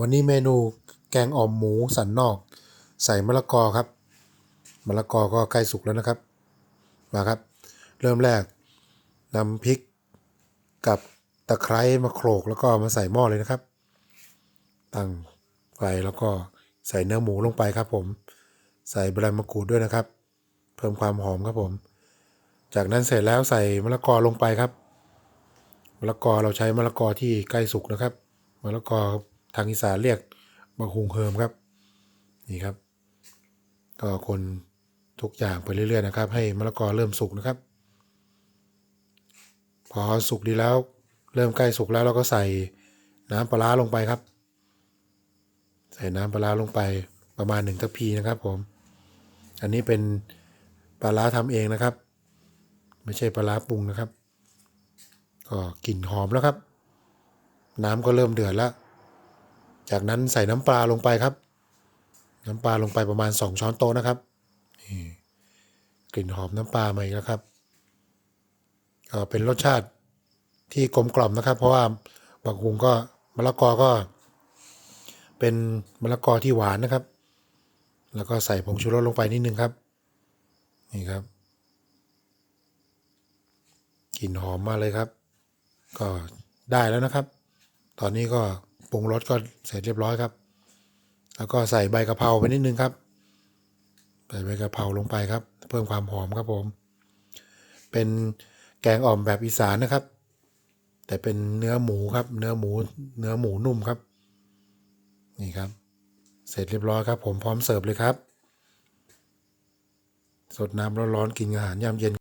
วันนี้เมนูแกงอ่อมหมูสันนอก ใส่มะละกอครับมะละกอก็ใกล้สุกแล้วนะครับ มาครับ เริ่มแรกนำพริกกับตะไคร้มาโขลกแล้วก็มาใส่หม้อเลยนะครับ ตั้งไฟแล้วก็ใส่เนื้อหมูลงไปครับ ผม ใส่ใบมะกรูดด้วยนะครับ เพิ่มความหอมครับผม จากนั้นเสร็จแล้วใส่มะละกอลงไปครับมะละกอเราใช้มะละกอที่ใกล้สุกนะครับมะละกอางอีสานเรียกมะฮุงเฮิมครับ นี่ครับ ก็คนทุกอย่างไปเรื่อย ๆ นะครับ ให้มะละกอเริ่มสุกนะครับ พอสุกดีแล้ว เริ่มใกล้สุกแล้วเราก็ใส่น้ำปลาร้าลงไปครับ ใส่น้ำปลาร้าลงไปประมาณหนึ่งทัพพีนะครับผม อันนี้เป็นปลาร้าทำเองนะครับ ไม่ใช่ปลาร้าปรุงนะครับ ก็กลิ่นหอมแล้วครับ น้ำก็เริ่มเดือดแล้ว จากนั้นใส่น้ำปลาลงไปครับ น้ำปลาลงไปประมาณสองช้อนโต๊ะนะครับนี่กลิ่นหอมน้ำปลามาอีกแล้วครับก็เป็นรสชาติที่กลมกล่อมนะครับ เพราะว่าบักหุงก็มะละกอก็เป็นมะละกอที่หวานนะครับ แล้วก็ใส่ผงชูรสลงไปนิดนึงครับ นี่ครับ กลิ่นหอมมากเลยครับ ก็ได้แล้วนะครับ ตอนนี้ก็ ปรุงรสก็เสร็จเรียบร้อยครับ แล้วก็ใส่ใบกะเพราไปนิดนึงครับ ใส่ใบกะเพราลงไปครับ เพิ่มความหอมครับผม เป็นแกงอ่อมแบบอีสานนะครับ แต่เป็นเนื้อหมูครับ เนื้อหมู เนื้อหมูนุ่มครับ นี่ครับ เสร็จเรียบร้อยครับ ผมพร้อมเสิร์ฟเลยครับ สดน้ำร้อนๆกินอาหารยามเย็น